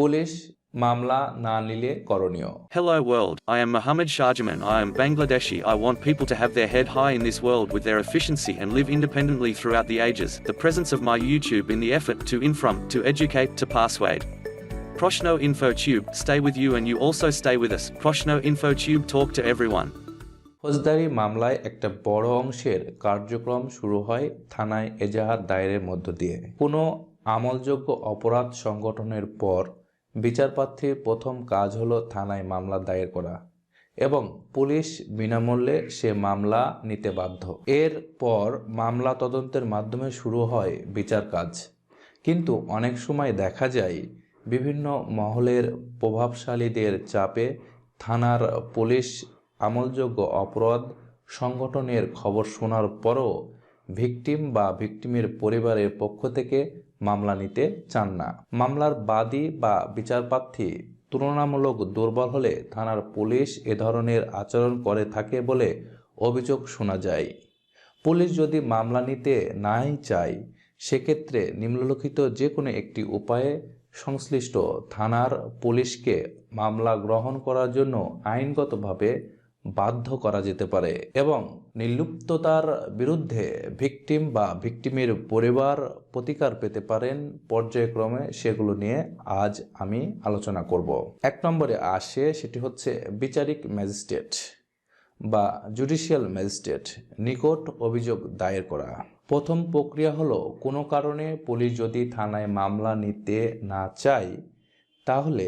Police মামলা না নিলে করণীয় Hello world, I am Mohammed Shahjaman. I am Bangladeshi. I want people to have their head high in this world with their efficiency and live independently throughout the ages. The presence of my YouTube in the effort to inform, to educate, to persuade. Proshno Info Tube, stay with you and you also stay with us. Proshno Info talk to everyone. ফৌজদারি মামলায় একটা বড় অংশের কার্যক্রম শুরু হয় থানায় এজাহার দায়েরের মধ্য দিয়ে কোনো আমলযোগ্য অপরাধ সংগঠনের পর বিচারপ্রার্থীর প্রথম কাজ হলো থানায় মামলা দায়ের করা এবং পুলিশ বিনামূল্যে সে মামলা নিতে বাধ্য। এর পর মামলা তদন্তের মাধ্যমে শুরু হয় বিচার কাজ। কিন্তু অনেক সময় দেখা যায় বিভিন্ন মহলের প্রভাবশালীদের চাপে থানার পুলিশ আমলযোগ্য অপরাধ সংগঠনের খবর শোনার পরও ভিকটিম বা ভিকটিমের পরিবারের পক্ষ থেকে মামলা নিতে চান না। মামলার বাদী বা বিচারপ্রার্থী তুলনামূলক দুর্বল হলে থানার পুলিশ এ ধরনের আচরণ করে থাকে বলে অভিযোগ শোনা যায়। পুলিশ যদি মামলা নিতে নাই চায়, সেক্ষেত্রে নিম্নলিখিত যে কোনো একটি উপায়ে সংশ্লিষ্ট থানার পুলিশকে মামলা গ্রহণ করার জন্য আইনগতভাবে বাধ্য করা যেতে পারে এবং নির্লুপ্ততার বিরুদ্ধে ভিকটিম বা ভিকটিমের পরিবার প্রতিকার পেতে পারেন, পর্যায়ক্রমে সেগুলো নিয়ে আজ আমি আলোচনা করব। এক নম্বরে আসে সেটি হচ্ছে বিচারিক ম্যাজিস্ট্রেট বা জুডিশিয়াল ম্যাজিস্ট্রেট নিকট অভিযোগ দায়ের করা। প্রথম প্রক্রিয়া হলো, কোনো কারণে পুলিশ যদি থানায় মামলা নিতে না চায়, তাহলে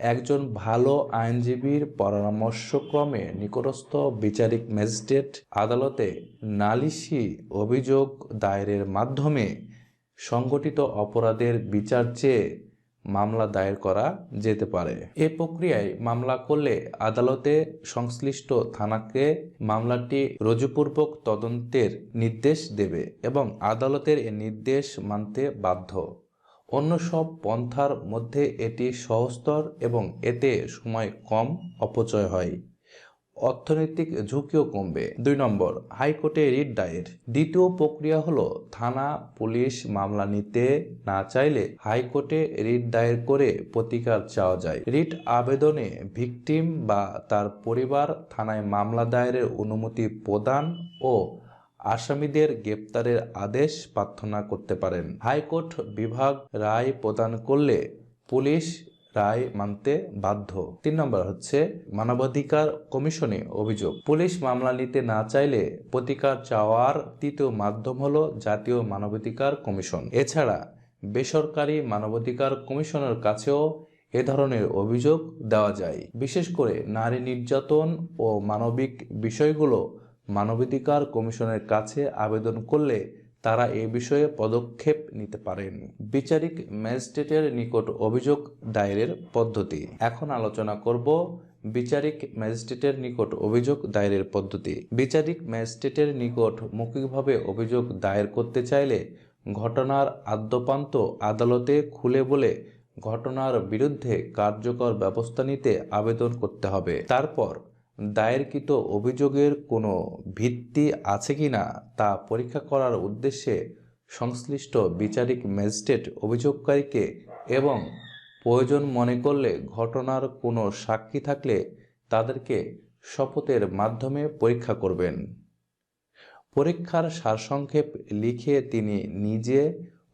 একজন ভালো আইনজীবীর পরামর্শক্রমে নিকটস্থ বিচারিক ম্যাজিস্ট্রেট আদালতে নালিশি অভিযোগ দায়েরের মাধ্যমে সংগঠিত অপরাধের বিচার চেয়ে মামলা দায়ের করা যেতে পারে। এ প্রক্রিয়ায় মামলা করলে আদালতে সংশ্লিষ্ট থানাকে মামলাটি রুজুপূর্বক তদন্তের নির্দেশ দেবে এবং আদালতের এ নির্দেশ মানতে বাধ্য। অন্য সব পন্থার মধ্যে এটি সহস্তর এবং এতে সময় কম অপচয় হয়। অর্থনৈতিক ঝুঁকিও কমবে। দুই নম্বর, হাইকোর্টে রিট দায়ের। দ্বিতীয় প্রক্রিয়া হলো থানা পুলিশ মামলা নিতে না চাইলে হাইকোর্টে রিট দায়ের করে প্রতিকার চাওয়া যায়। রিট আবেদনে ভিকটিম বা তার পরিবার থানায় মামলা দায়েরের অনুমতি প্রদান ও আসামিদের গ্রেপ্তারের আদেশ প্রার্থনা করতে পারেন। হাইকোর্ট বিভাগ রায় প্রদান করলে পুলিশ রায় মানতে বাধ্য। তিন নম্বর হচ্ছে মানবাধিকার কমিশনে অভিযোগ। পুলিশ মামলা নিতে না চাইলে প্রতিকার চাওয়ার তৃতীয় মাধ্যম হল জাতীয় মানবাধিকার কমিশন। এছাড়া বেসরকারি মানবাধিকার কমিশনের কাছেও এ ধরনের অভিযোগ দেওয়া যায়। বিশেষ করে নারী নির্যাতন ও মানবিক বিষয়গুলো মানবাধিকার কমিশনের কাছে আবেদন করলে তারা এ বিষয়ে পদক্ষেপ নিতে পারেন। বিচারিক ম্যাজিস্ট্রেটের নিকট অভিযোগ দায়েরের পদ্ধতি। এখন আলোচনা করব বিচারিক ম্যাজিস্ট্রেটের নিকট অভিযোগ দায়েরের পদ্ধতি। বিচারিক ম্যাজিস্ট্রেটের নিকট মৌখিকভাবে অভিযোগ দায়ের করতে চাইলে ঘটনার আদ্যপান্ত আদালতে খুলে বলে ঘটনার বিরুদ্ধে কার্যকর ব্যবস্থা নিতে আবেদন করতে হবে। তারপর দায়েরকৃত অভিযোগের কোনো ভিত্তি আছে কি না তা পরীক্ষা করার উদ্দেশ্যে সংশ্লিষ্ট বিচারিক ম্যাজিস্ট্রেট অভিযোগকারীকে এবং প্রয়োজন মনে করলে ঘটনার কোনো সাক্ষী থাকলে তাদেরকে শপথের মাধ্যমে পরীক্ষা করবেন। পরীক্ষার সারসংক্ষেপ লিখে তিনি নিজে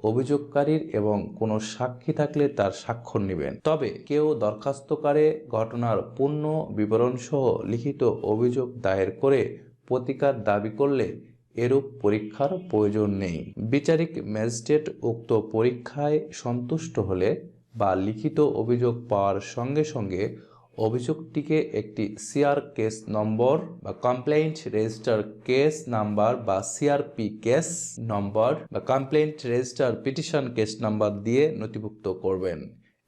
অভিযোগকারীর এবং কোনো সাক্ষী থাকলে তার স্বাক্ষর নেবেন। তবে কেউ দরখাস্তকারে ঘটনার পূর্ণ বিবরণসহ লিখিত অভিযোগ দায়ের করে প্রতিকার দাবি করলে এরূপ পরীক্ষার প্রয়োজন নেই। বিচারিক ম্যাজিস্ট্রেট উক্ত পরীক্ষায় সন্তুষ্ট হলে বা লিখিত অভিযোগ পাওয়ার সঙ্গে সঙ্গে অভিযোগটিকে একটি সিআর কেস নম্বর বা কমপ্লেইন্ট রেজিস্টার কেস নাম্বার বা সিআরপি কেস নম্বর বা complaint register petition case number দিয়ে নথিভুক্ত করবেন।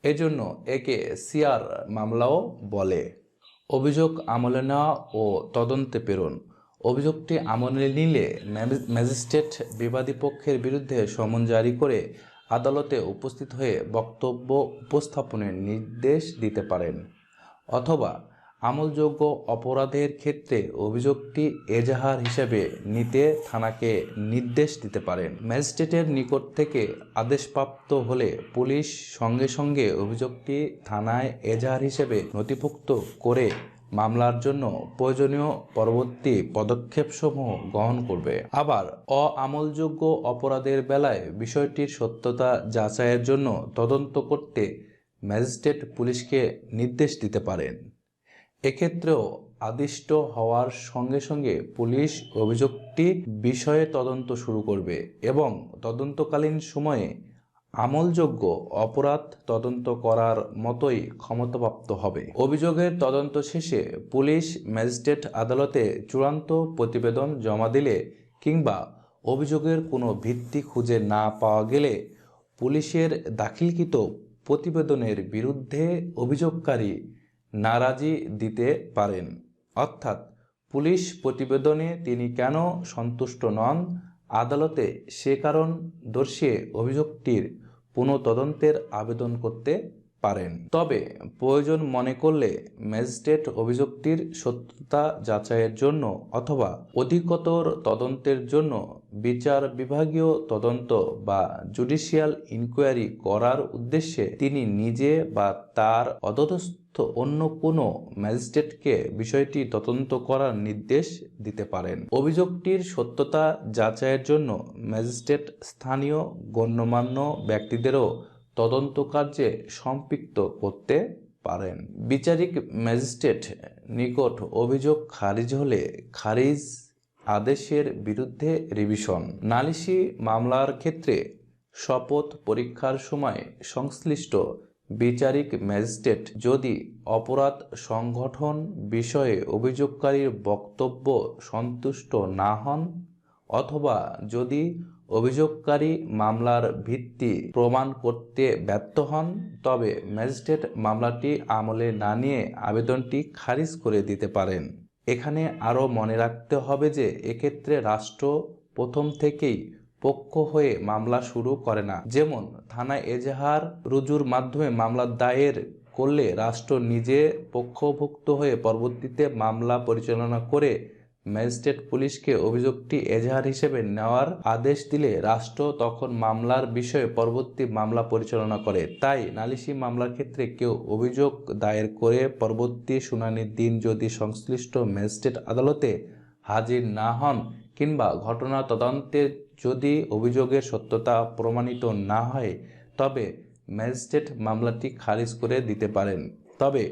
এজন্য একে সিআর মামলাও বলে। অভিযোগ আমলে নেওয়া ও তদন্তে প্রেরণ। অভিযোগটি আমলে নিলে ম্যাজিস্ট্রেট বিবাদী পক্ষের বিরুদ্ধে সমন জারি করে আদালতে উপস্থিত হয়ে বক্তব্য উপস্থাপনের নির্দেশ দিতে পারেন। অথবা আমলযোগ্য অপরাধের ক্ষেত্রে অভিযোগটি এজাহার হিসেবে নিতে থানাকে নির্দেশ দিতে পারেন। ম্যাজিস্ট্রেটের নিকট থেকে আদেশপ্রাপ্ত হলে পুলিশ সঙ্গে সঙ্গে অভিযোগটি থানায় এজাহার হিসেবে নথিভুক্ত করে মামলার জন্য প্রয়োজনীয় পরবর্তী পদক্ষেপসমূহ গ্রহণ করবে। আবার অআমলযোগ্য অপরাধের বেলায় বিষয়টির সত্যতা যাচাইয়ের জন্য তদন্ত করতে ম্যাজিস্ট্রেট পুলিশকে নির্দেশ দিতে পারেন। এক্ষেত্রেও আদিষ্ট হওয়ার সঙ্গে সঙ্গে পুলিশ অভিযোগটি বিষয়ে তদন্ত শুরু করবে এবং তদন্তকালীন সময়ে আমলযোগ্য অপরাধ তদন্ত করার মতোই ক্ষমতাপ্রাপ্ত হবে। অভিযোগের তদন্ত শেষে পুলিশ ম্যাজিস্ট্রেট আদালতে চূড়ান্ত প্রতিবেদন জমা দিলে কিংবা অভিযোগের কোনো ভিত্তি খুঁজে না পাওয়া গেলে পুলিশের দাখিলকৃত প্রতিবেদনের বিরুদ্ধে অভিযোগকারী নারাজি দিতে পারেন। অর্থাৎ পুলিশ প্রতিবেদনে তিনি কেন সন্তুষ্ট নন? আদালতে সে কারণ দর্শিয়ে অভিযোগটির পুনঃতদন্তের আবেদন করতে পারেন। তবে প্রয়োজন মনে করলে ম্যাজিস্ট্রেট অভিযোগটির সত্যতা যাচাইয়ের জন্য অথবা অধিকতর তদন্তের জন্য বিচার বিভাগীয় তদন্ত বা জুডিশিয়াল ইনকোয়ারি করার উদ্দেশ্যে তিনি নিজে বা তার অধস্তন অন্য কোনো ম্যাজিস্ট্রেটকে বিষয়টি তদন্ত করার নির্দেশ দিতে পারেন। অভিযোগটির সত্যতা যাচাইয়ের জন্য ম্যাজিস্ট্রেট স্থানীয় গণ্যমান্য ব্যক্তিদেরও তদন্ত কার্যে সম্পৃক্ত করতে পারেন। বিচারিক ম্যাজিস্ট্রেট নিকট অভিযোগ খারিজ হলে খারিজ আদেশের বিরুদ্ধে রিভিশন নালিশি মামলার ক্ষেত্রে শপথ পরীক্ষার সময় সংশ্লিষ্ট বিচারিক ম্যাজিস্ট্রেট যদি অপরাধ সংগঠন বিষয়ে অভিযোগকারীর বক্তব্য সন্তুষ্ট না হন অথবা যদি অভিযোগকারী মামলার ভিত্তি প্রমাণ করতে ব্যর্থ হন, তবে ম্যাজিস্ট্রেট মামলাটি আমলে না নিয়ে আবেদনটি খারিজ করে দিতে পারেন। এখানে আরও মনে রাখতে হবে যে এক্ষেত্রে রাষ্ট্র প্রথম থেকেই পক্ষ হয়ে মামলা শুরু করে না। যেমন, থানায় এজাহার রুজুর মাধ্যমে মামলা দায়ের করলে রাষ্ট্র নিজে পক্ষভুক্ত হয়ে পরবর্তীতে মামলা পরিচালনা করে ম্যাজিস্ট্রেট পুলিশকে অভিযোগটি এজাহার হিসেবে নেওয়ার আদেশ দিলে রাষ্ট্র তখন মামলার বিষয়ে পরবর্তী মামলা পরিচালনা করে। তাই নালিশি মামলার ক্ষেত্রে কেউ অভিযোগ দায়ের করে পরবর্তী শুনানির দিন যদি সংশ্লিষ্ট ম্যাজিস্ট্রেট আদালতে হাজির না হন কিংবা ঘটনা তদন্তে যদি অভিযোগের সত্যতা প্রমাণিত না হয়, তবে ম্যাজিস্ট্রেট মামলাটি খারিজ করে দিতে পারেন। তবে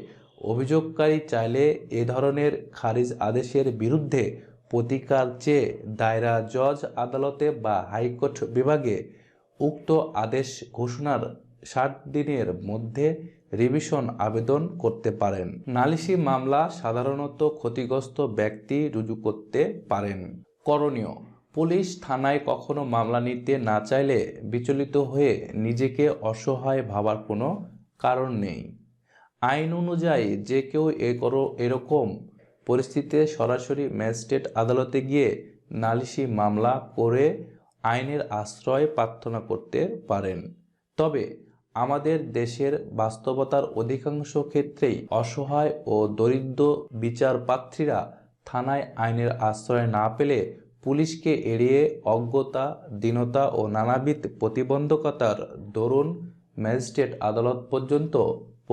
অভিযোগকারী চাইলে এ ধরনের খারিজ আদেশের বিরুদ্ধে প্রতিকার চেয়ে দায়রা জজ আদালতে বা হাইকোর্ট বিভাগে উক্ত আদেশ ঘোষণার ষাট দিনের মধ্যে রিভিশন আবেদন করতে পারেন। নালিশি মামলা সাধারণত ক্ষতিগ্রস্ত ব্যক্তি রুজু করতে পারেন। করণীয়, পুলিশ থানায় কখনো মামলা নিতে না চাইলে বিচলিত হয়ে নিজেকে অসহায় ভাবার কোনো কারণ নেই। আইন অনুযায়ী যে কেউ এ করো, এরকম পরিস্থিতিতে সরাসরি ম্যাজিস্ট্রেট আদালতে গিয়ে নালিশি মামলা করে আইনের আশ্রয় প্রার্থনা করতে পারেন। তবে আমাদের দেশের বাস্তবতার অধিকাংশ ক্ষেত্রেই অসহায় ও দরিদ্র বিচারপ্রার্থীরা থানায় আইনের আশ্রয় না পেলে পুলিশকে এড়িয়ে অজ্ঞতা, দীনতা ও নানাবিধ প্রতিবন্ধকতার দরুন ম্যাজিস্ট্রেট আদালত পর্যন্ত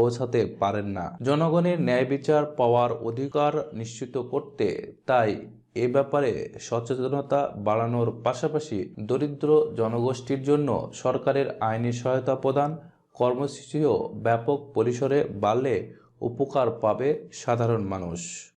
পৌঁছাতে পারেন না। জনগণের ন্যায় বিচার পাওয়ার অধিকার নিশ্চিত করতে তাই এ ব্যাপারে সচেতনতা বাড়ানোর পাশাপাশি দরিদ্র জনগোষ্ঠীর জন্য সরকারের আইনি সহায়তা প্রদান, কর্মসূচিও ব্যাপক পরিসরে বাড়লে উপকার পাবে সাধারণ মানুষ।